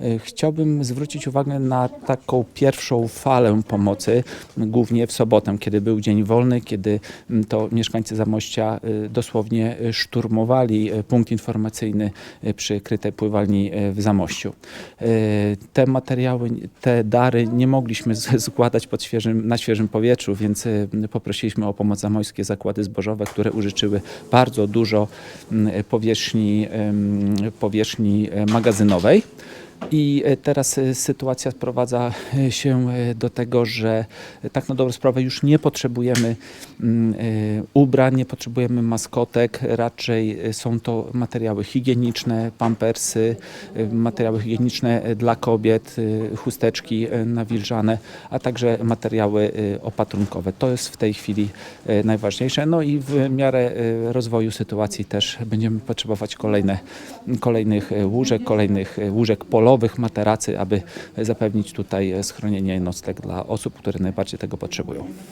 E, Chciałbym zwrócić uwagę na taką pierwszą falę pomocy, głównie w sobotę, kiedy był dzień wolny, kiedy m, to mieszkańcy Zamościa e, dosłownie szturmowali e, punkt informacyjny przy krytej pływalni w Zamościu. Te materiały, te dary nie mogliśmy składać pod świeżym, na świeżym powietrzu, więc poprosiliśmy o pomoc zamojskie zakłady zbożowe, które użyczyły bardzo dużo m, powierzchni, powierzchni magazynowej. I e, teraz e, sytuacja sprowadza e, się do tego, że tak na dobrą sprawę już nie potrzebujemy mm, ubrań, nie potrzebujemy maskotek, raczej są to materiały higieniczne, pampersy, materiały higieniczne dla kobiet, chusteczki nawilżane, a także materiały opatrunkowe. To jest w tej chwili najważniejsze. No i w miarę rozwoju sytuacji też będziemy potrzebować kolejne, kolejnych łóżek, kolejnych łóżek polowych, materacy, aby zapewnić tutaj schronienie nocleg dla osób, które najbardziej tego potrzebują.